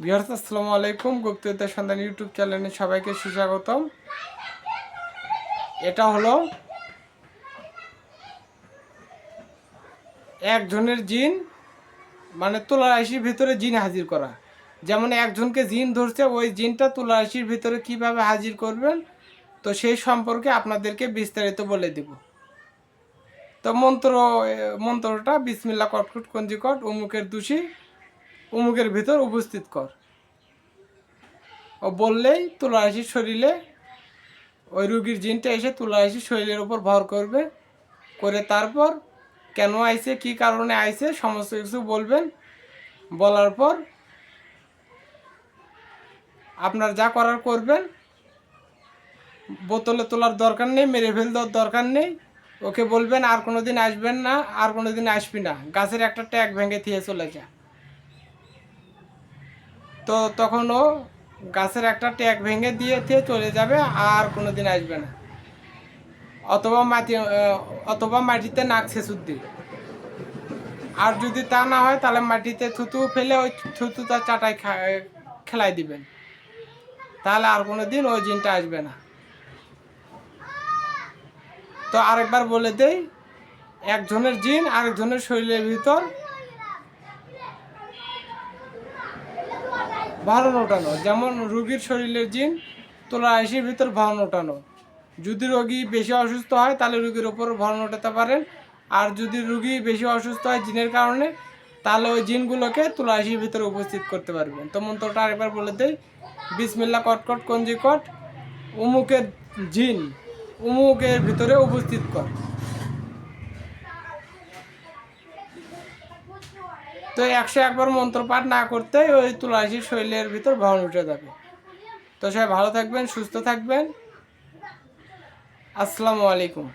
বিহার আসসালামু আলাইকুম। গুপ্তবিদ্যা সন্ধান ইউটিউব চ্যানেলে সবাইকে সুস্বাগতম। এটা হলো একজনের জিন মানে তুলা রাশির ভিতরে জিন হাজির করা। যেমন একজনকে জিন ধরছে, ওই জিনটা তুলা রাশির ভিতরে কীভাবে হাজির করবেন তো সেই সম্পর্কে আপনাদেরকে বিস্তারিত বলে দেব। তো মন্ত্র মন্ত্রটা বিসমিল্লা কটকট, কঞ্জিকট, উমুকের দোষী উমুকের ভিতর উপস্থিত কর। ও বললেই তুলারাশির শরীরে ওই রুগীর জিনটা এসে তুলারাশির শরীরের উপর ভর করবে, করে তারপর কেন আইছে, কি কারণে আইছে, সমস্ত কিছু বলবেন। বলার পর আপনার যা করার করবেন, বোতলে তোলার দরকার নেই, মেরে ফেল দেওয়ার দরকার নেই। ওকে বলবেন, আর কোনো দিন আসবেন না, আর কোনো দিন আসবি না। গাছের একটা ট্যাগ ভেঙে থিয়ে চলে যা। তো তখন ও গাছের একটা ট্যাগ ভেঙে দিয়ে দিয়ে চলে যাবে আর কোনো দিন আসবে না। অথবা মাটি অথবা মাটিতে নাক ছেঁচুর দিবে। আর যদি তা না হয়, তাহলে মাটিতে থুতু ফেলে ওই থুতু তার চাটাই খেলাই দিবেন। তাহলে আর কোনো দিন ওই জিনটা আসবে না। তো আরেকবার বলে দেই, একজনের জিন আরেকজনের শরীরের ভিতর ভারণ ওঠানো যেমন রোগীর শরীরের জিন তোলা আইসির ভিতর ভারণ ওঠানো যদি রোগী বেশি অসুস্থ হয়, তাহলে রোগীর ওপর ভরণ ওঠাতে পারেন। আর যদি রোগী বেশি অসুস্থ হয় জিনের কারণে, তাহলে ওই জিনগুলোকে তুলা আইসির ভিতরে উপস্থিত করতে পারবেন। তো মন্ত্রটা আরেকবার বলে দেই। বিসমিল্লা কটকট কঞ্জিকট উমুকের জিন, উমুকের ভিতরে উপস্থিত কর। তো একশো একবার মন্ত্র পাঠ না করতে ওই তুলাসীর শৈলের ভিতর ভবন উঠে যাবে। তো সবাই ভালো থাকবেন, সুস্থ থাকবেন। আসসালামু আলাইকুম।